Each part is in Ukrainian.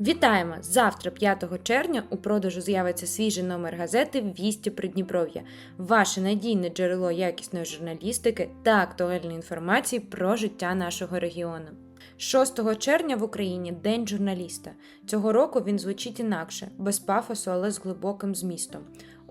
Вітаємо! Завтра, 5 червня, у продажу з'явиться свіжий номер газети Вісті Придніпров'я. Ваше надійне джерело якісної журналістики та актуальної інформації про життя нашого регіону. 6 червня в Україні День журналіста. Цього року він звучить інакше, без пафосу, але з глибоким змістом.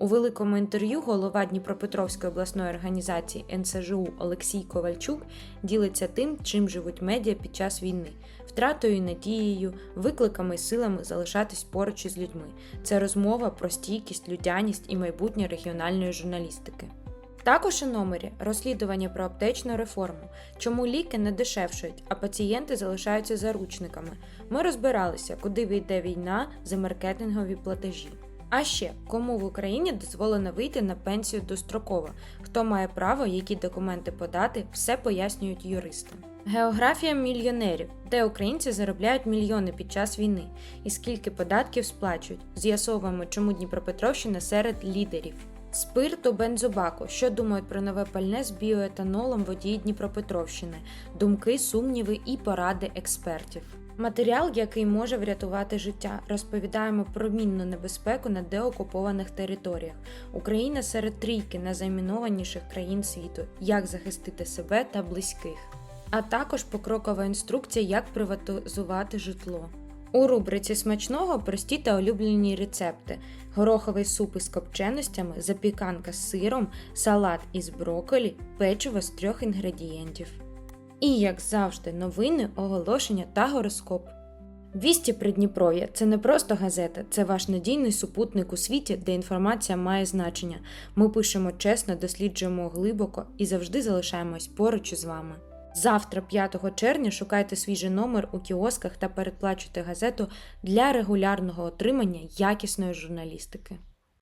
У великому інтерв'ю голова Дніпропетровської обласної організації НСЖУ Олексій Ковальчук ділиться тим, чим живуть медіа під час війни, втратою надією, викликами і силами залишатись поруч із людьми. Це розмова про стійкість, людяність і майбутнє регіональної журналістики. Також у номері розслідування про аптечну реформу, чому ліки не дешевшують, а пацієнти залишаються заручниками. Ми розбиралися, куди війде війна за маркетингові платежі. А ще кому в Україні дозволено вийти на пенсію достроково, хто має право, які документи подати, все пояснюють юристи. Географія мільйонерів, де українці заробляють мільйони під час війни, і скільки податків сплачують. З'ясовуємо, чому Дніпропетровщина серед лідерів. Спирту бензобаку, що думають про нове пальне з біоетанолом водії Дніпропетровщини, думки, сумніви і поради експертів. Матеріал, який може врятувати життя, розповідаємо про мінну небезпеку на деокупованих територіях. Україна серед трійки найзамінованіших країн світу, як захистити себе та близьких, а також покрокова інструкція, як приватизувати житло. У рубриці смачного прості та улюблені рецепти: гороховий суп із копченостями, запіканка з сиром, салат із брокколі, печиво з трьох інгредієнтів. І, як завжди, новини, оголошення та гороскоп. Вісті Придніпров'я це не просто газета, це ваш надійний супутник у світі, де інформація має значення. Ми пишемо чесно, досліджуємо глибоко і завжди залишаємось поруч із вами. Завтра, 5 червня, шукайте свіжий номер у кіосках та передплачуйте газету для регулярного отримання якісної журналістики.